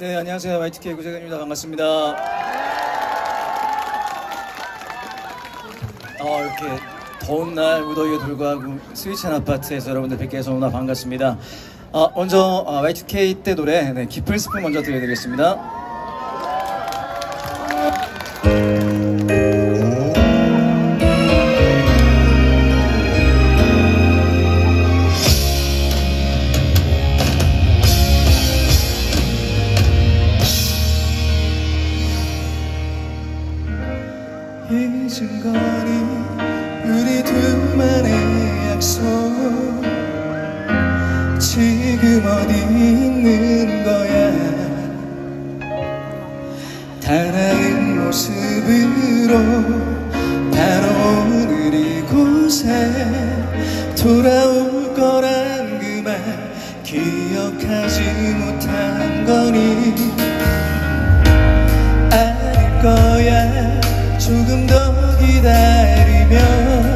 네, 안녕하세요. YTK 구재근입니다. 반갑습니다. 어, 이렇게 더운 날 무더위에 불구하고 스위치한 아파트에서 여러분들 뵙게 해서 너무나 반갑습니다. 어, 먼저 어, YTK 때 노래 네, 깊은 스푼 먼저 들려드리겠습니다. 둘만의 약속. 지금 어디 있는 거야? 달아은 모습으로 바로 오늘 이곳에 돌아올 거란 그 말 기억하지 못한 거니? 아닐 거야. 조금 더 기다리면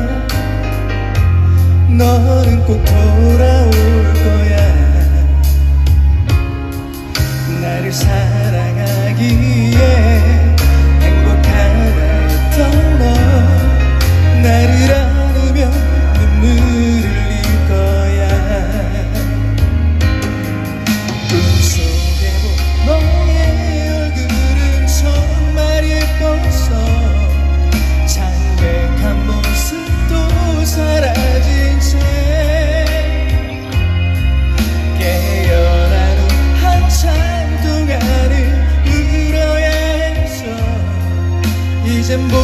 너는 꼭 돌아올 거야. 나를 사랑하기에 先不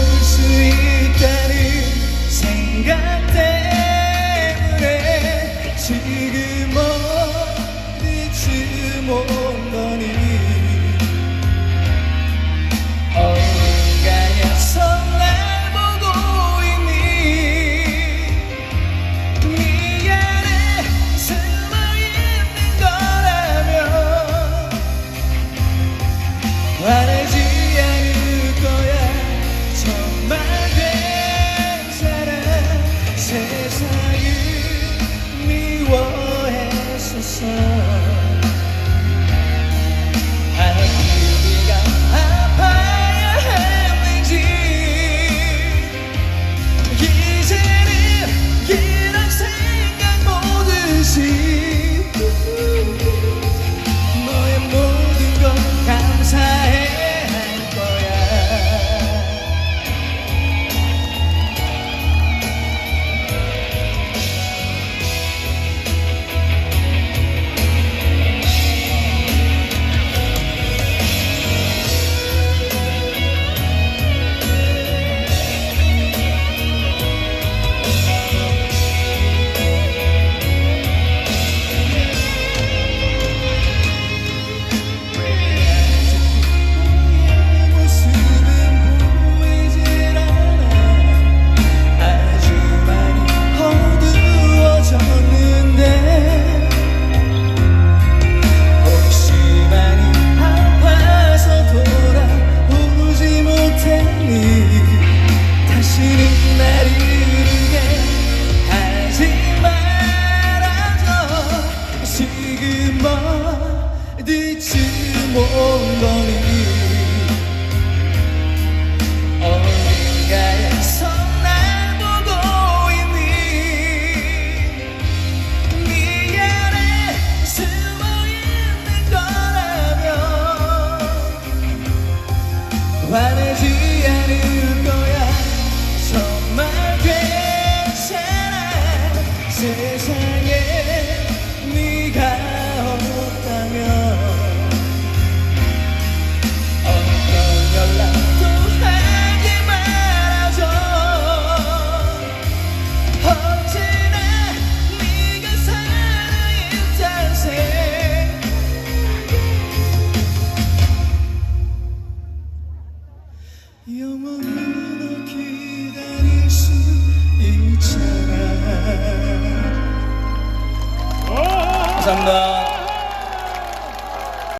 ಸಂಘ